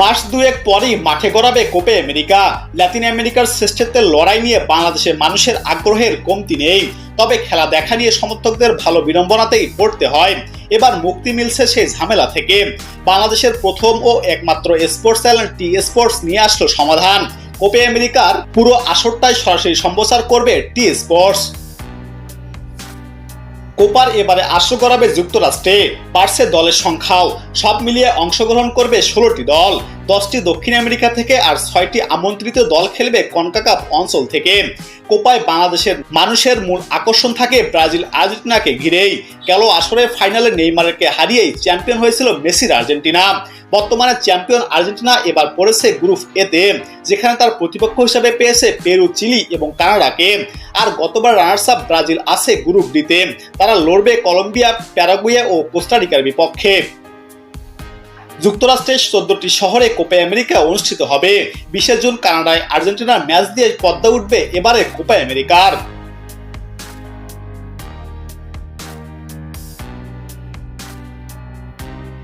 মাস দুয়েক পরই মাঠে গড়াবে কোপে আমেরিকা। ল্যাতিন আমেরিকার শ্রেষ্ঠত্বের লড়াই নিয়ে বাংলাদেশের মানুষের আগ্রহের কমতি নেই। তবে খেলা দেখা নিয়ে সমর্থকদের ভালো বিড়ম্বনাতেই পড়তে হয়। এবার মুক্তি মিলছে সেই ঝামেলা থেকে। বাংলাদেশের প্রথম ও একমাত্র স্পোর্টস চ্যানেল টি স্পোর্টস নিয়ে আসলো সমাধান। কোপে আমেরিকার পুরো আসরটাই সরাসরি সম্প্রচার করবে টি স্পোর্টস কোপার এবারে আসর করাবে যুক্তরাষ্ট্রে। পার্সে দলের সংখ্যাও সব মিলিয়ে অংশগ্রহণ করবে ষোলোটি দল। দশটি দক্ষিণ আমেরিকা থেকে আর ছয়টি আমন্ত্রিত দল খেলবে কনকাকাপ অঞ্চল থেকে। কোপায় বাংলাদেশের মানুষের মূল আকর্ষণ থাকে ব্রাজিল আর্জেন্টিনাকে ঘিরেই। গেল আসরে ফাইনালে নেইমারকে হারিয়েই চ্যাম্পিয়ন হয়েছিল মেসির আর্জেন্টিনা। বর্তমানে চ্যাম্পিয়ন আর্জেন্টিনা এবার পড়েছে গ্রুপ এতে যেখানে তার প্রতিপক্ষ হিসেবে পেয়েছে পেরু, চিলি এবং কানাডাকে। আর গতবার রানার্স আপ ব্রাজিল আছে গ্রুপ ডিতে তারা লড়বে কলম্বিয়া, প্যারাগুয়ে ও কোস্টারিকার বিপক্ষে। যুক্তরাষ্ট্রের চোদ্দটি শহরে কোপা আমেরিকা অনুষ্ঠিত হবে। বিশে জুন কানাডায় আর্জেন্টিনার ম্যাচ দিয়ে পদ্মা উঠবে এবারে কোপা আমেরিকার।